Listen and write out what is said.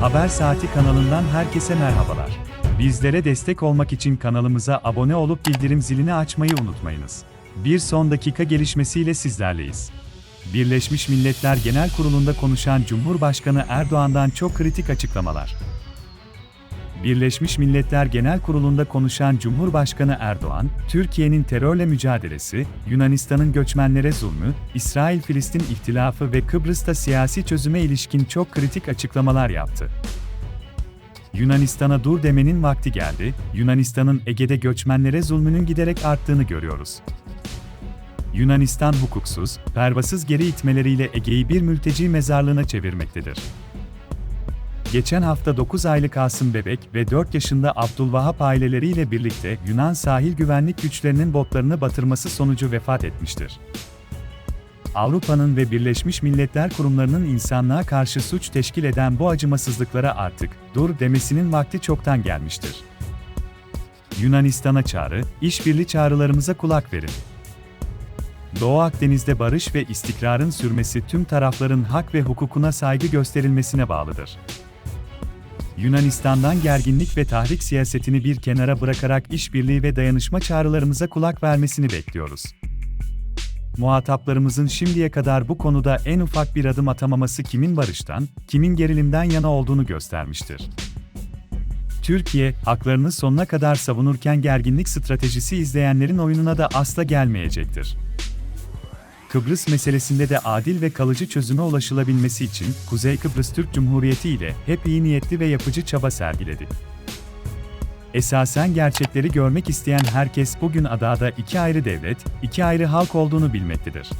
Haber Saati kanalından herkese merhabalar. Bizlere destek olmak için kanalımıza abone olup bildirim zilini açmayı unutmayınız. Bir son dakika gelişmesiyle sizlerleyiz. Birleşmiş Milletler Genel Kurulu'nda konuşan Cumhurbaşkanı Erdoğan'dan çok kritik açıklamalar. Birleşmiş Milletler Genel Kurulu'nda konuşan Cumhurbaşkanı Erdoğan, Türkiye'nin terörle mücadelesi, Yunanistan'ın göçmenlere zulmü, İsrail-Filistin ihtilafı ve Kıbrıs'ta siyasi çözüme ilişkin çok kritik açıklamalar yaptı. Yunanistan'a dur demenin vakti geldi, Yunanistan'ın Ege'de göçmenlere zulmünün giderek arttığını görüyoruz. Yunanistan hukuksuz, pervasız geri itmeleriyle Ege'yi bir mülteci mezarlığına çevirmektedir. Geçen hafta 9 aylık Asım Bebek ve 4 yaşında Abdülvahap aileleriyle birlikte Yunan sahil güvenlik güçlerinin botlarını batırması sonucu vefat etmiştir. Avrupa'nın ve Birleşmiş Milletler kurumlarının insanlığa karşı suç teşkil eden bu acımasızlıklara artık dur demesinin vakti çoktan gelmiştir. Yunanistan'a çağrı, işbirliği çağrılarımıza kulak verin. Doğu Akdeniz'de barış ve istikrarın sürmesi tüm tarafların hak ve hukukuna saygı gösterilmesine bağlıdır. Yunanistan'dan gerginlik ve tahrik siyasetini bir kenara bırakarak işbirliği ve dayanışma çağrılarımıza kulak vermesini bekliyoruz. Muhataplarımızın şimdiye kadar bu konuda en ufak bir adım atamaması kimin barıştan, kimin gerilimden yana olduğunu göstermiştir. Türkiye, haklarını sonuna kadar savunurken gerginlik stratejisi izleyenlerin oyununa da asla gelmeyecektir. Kıbrıs meselesinde de adil ve kalıcı çözüme ulaşılabilmesi için Kuzey Kıbrıs Türk Cumhuriyeti ile hep iyi niyetli ve yapıcı çaba sergiledi. Esasen gerçekleri görmek isteyen herkes bugün adada iki ayrı devlet, iki ayrı halk olduğunu bilmektedir.